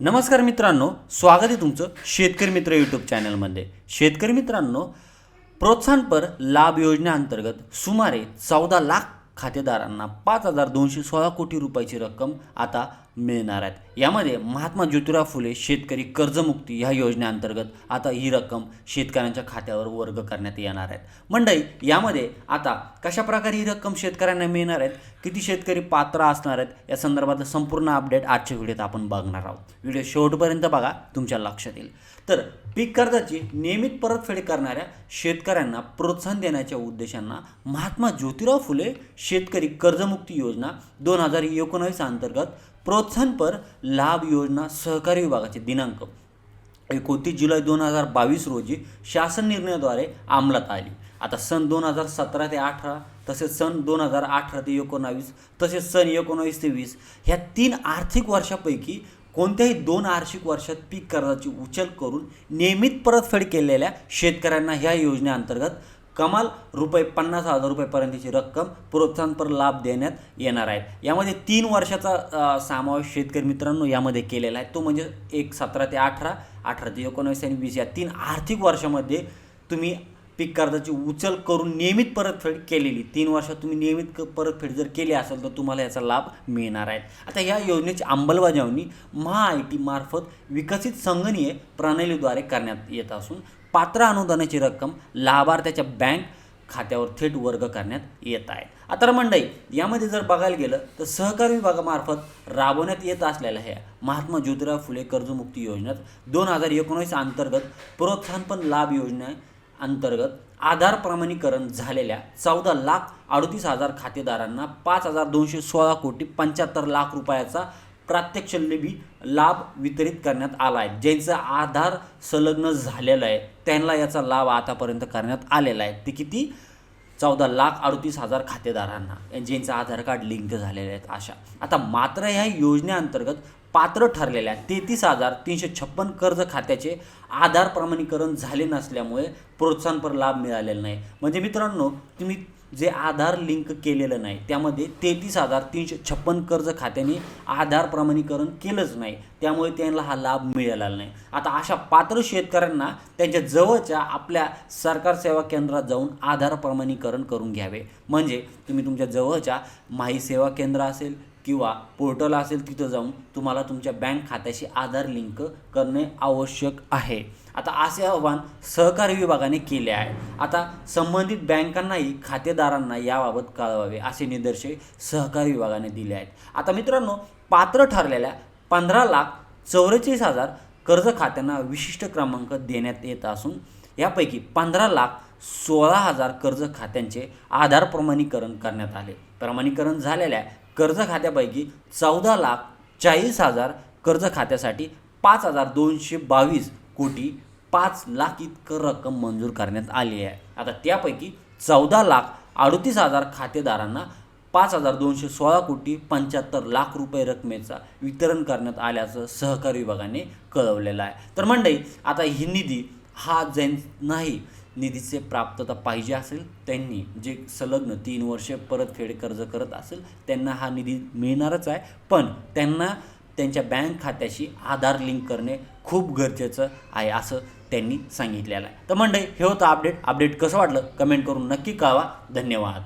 नमस्कार मित्रांनो स्वागत आहे तुमचं शेतकरी मित्र यूट्यूब चॅनलमध्ये. शेतकरी मित्रांनो प्रोत्साहनपर लाभ योजनेअंतर्गत सुमारे चौदा लाख खातेदारांना पाच हजार दोनशे सोळा कोटी रुपयाची रक्कम आता मिळणार आहेत यामध्ये महात्मा ज्योतिराव फुले शेतकरी कर्जमुक्ती ह्या योजनेअंतर्गत आता ही रक्कम शेतकऱ्यांच्या खात्यावर वर्ग करण्यात येणार आहेत. मंडई यामध्ये आता कशा प्रकारे ही रक्कम शेतकऱ्यांना मिळणार आहेत किती शेतकरी पात्र असणार आहेत या संदर्भातलं संपूर्ण अपडेट आजच्या व्हिडिओत आपण बघणार आहोत. व्हिडिओ शेवटपर्यंत बघा तुमच्या लक्षात येईल. तर पीक कर्जाची नियमित परतफेड करणाऱ्या शेतकऱ्यांना प्रोत्साहन देण्याच्या उद्देशांना महात्मा ज्योतिराव फुले शेतकरी कर्जमुक्ती योजना दोन हजार एकोणावीस अंतर्गत प्रोत्साहनपर लाभ योजना सहकारी विभागाचे दिनांक. एकोणतीस जुलै दोन हजार बावीस रोजी शासन निर्णयाद्वारे अंमलात आली. आता सन दोन हजार सतरा ते अठरा तसेच सन दोन हजार अठरा ते एकोणावीस तसेच सन एकोणावीस ते वीस ह्या तीन आर्थिक वर्षापैकी कोणत्याही दोन आर्थिक वर्षात पीक कर्जाची उचल करून नियमित परतफेड केलेल्या शेतकऱ्यांना ह्या योजनेअंतर्गत कमाल रुपये पन्नास हजार रुपयेपर्यंतची रक्कम प्रोत्साहनपर लाभ देण्यात येणार आहे. यामध्ये तीन वर्षाचा समावेश शेतकरी मित्रांनो यामध्ये केलेला आहे. तो म्हणजे एक सतरा ते अठरा अठरा ते एकोणावीस आणि वीस या तीन आर्थिक वर्षामध्ये तुम्ही पीक कर्जाची उचल करून नियमित परतफेड केलेली तीन वर्षात तुम्ही नियमित परतफेड जर केली असेल तर तुम्हाला याचा लाभ मिळणार आहे. आता या योजनेची अंमलबजावणी महा आय टी मार्फत विकसित संगणीय प्रणालीद्वारे करण्यात येत असून पात्र अनुदानाची रक्कम लाभार्थ्याच्या बँक खात्यावर थेट वर्ग करण्यात येत आहे. आता मंडई यामध्ये जर बघायला गेलं तर सहकारी विभागामार्फत राबवण्यात येत असलेल्या ह्या महात्मा ज्योतिराव फुले कर्जमुक्ती योजनेत दोन हजार एकोणीस अंतर्गत प्रोत्साहनपण लाभ योजने अंतर्गत आधार प्रमाणीकरण झालेल्या चौदा लाख अडतीस हजार खातेदारांना पाच हजार दोनशे सोळा कोटी पंच्याहत्तर लाख रुपयाचा प्रात्यक्षलिपी लाभ वितरित करण्यात आला आहे. ज्यांचं आधार संलग्न झालेलं आहे. त्यांना याचा लाभ आतापर्यंत करण्यात आलेला आहे. ते किती? चौदा लाख अडतीस हजार खातेदारांना. ज्यांचं आधार कार्ड लिंक झालेले आहेत अशा. आता मात्र ह्या योजनेअंतर्गत पात्र ठरलेल्या तेहतीस हजार तीनशे छप्पन कर्ज खात्याचे आधार प्रमाणीकरण झाले नसल्यामुळे प्रोत्साहनपर लाभ मिळालेला नाही. म्हणजे मित्रांनो तुम्ही जे आधार लिंक केलेलं नाही त्यामध्ये तेहतीस हजार तीनशे छप्पन कर्ज खात्याने आधार प्रमाणीकरण केलंच नाही. त्यामुळे त्यांना हा लाभ मिळालेला नाही. आता अशा पात्र शेतकऱ्यांना त्यांच्या जवळच्या आपल्या सरकार सेवा केंद्रात जाऊन आधार प्रमाणीकरण करून घ्यावे. म्हणजे तुम्ही तुमच्या जवळच्या माही सेवा केंद्र असेल किंवा पोर्टल असेल तिथं जाऊन तुम्हाला तुमच्या बँक खात्याशी आधार लिंक करणे आवश्यक आहे. आता असे आवाहन सहकारी विभागाने केले आहे. आता संबंधित बँकांनाही खातेदारांना याबाबत कळवावे असे निर्देश सहकारी विभागाने दिले आहेत. आता मित्रांनो पात्र ठरलेल्या पंधरा लाख चौवेचाळीस हजार कर्ज खात्यांना विशिष्ट क्रमांक देण्यात येत असून यापैकी पंधरा लाख सोळा हजार कर्ज खात्यांचे आधार प्रमाणीकरण करण्यात आले. प्रमाणीकरण झालेल्या कर्ज खात्यापैकी चौदा लाख चाळीस हजार कर्ज खात्यासाठी पाच हजार दोनशे बावीस कोटी पाच लाख इतकं रक्कम मंजूर करण्यात आली आहे. आता त्यापैकी चौदा लाख अडतीस हजार खातेदारांना पाच हजार दोनशे सोळा कोटी पंच्याहत्तर लाख रुपये रकमेचा वितरण करण्यात आल्याचं सहकारी विभागाने कळवलेलं आहे. तर मंडई आता ही निधी हा जैन नाही निधीचे प्राप्तता पाहिजे असेल त्यांनी जे संलग्न तीन वर्षे परतफेड कर्ज करत असेल त्यांना हा निधी मिळणारच आहे. पण त्यांना त्यांच्या बँक खात्याशी आधार लिंक करणे खूप गरजेचं आहे असं त्यांनी सांगितलेलं आहे. तर मंडळी हे होतं अपडेट. अपडेट कसं वाटलं? कमेंट करून नक्की कळवा. धन्यवाद.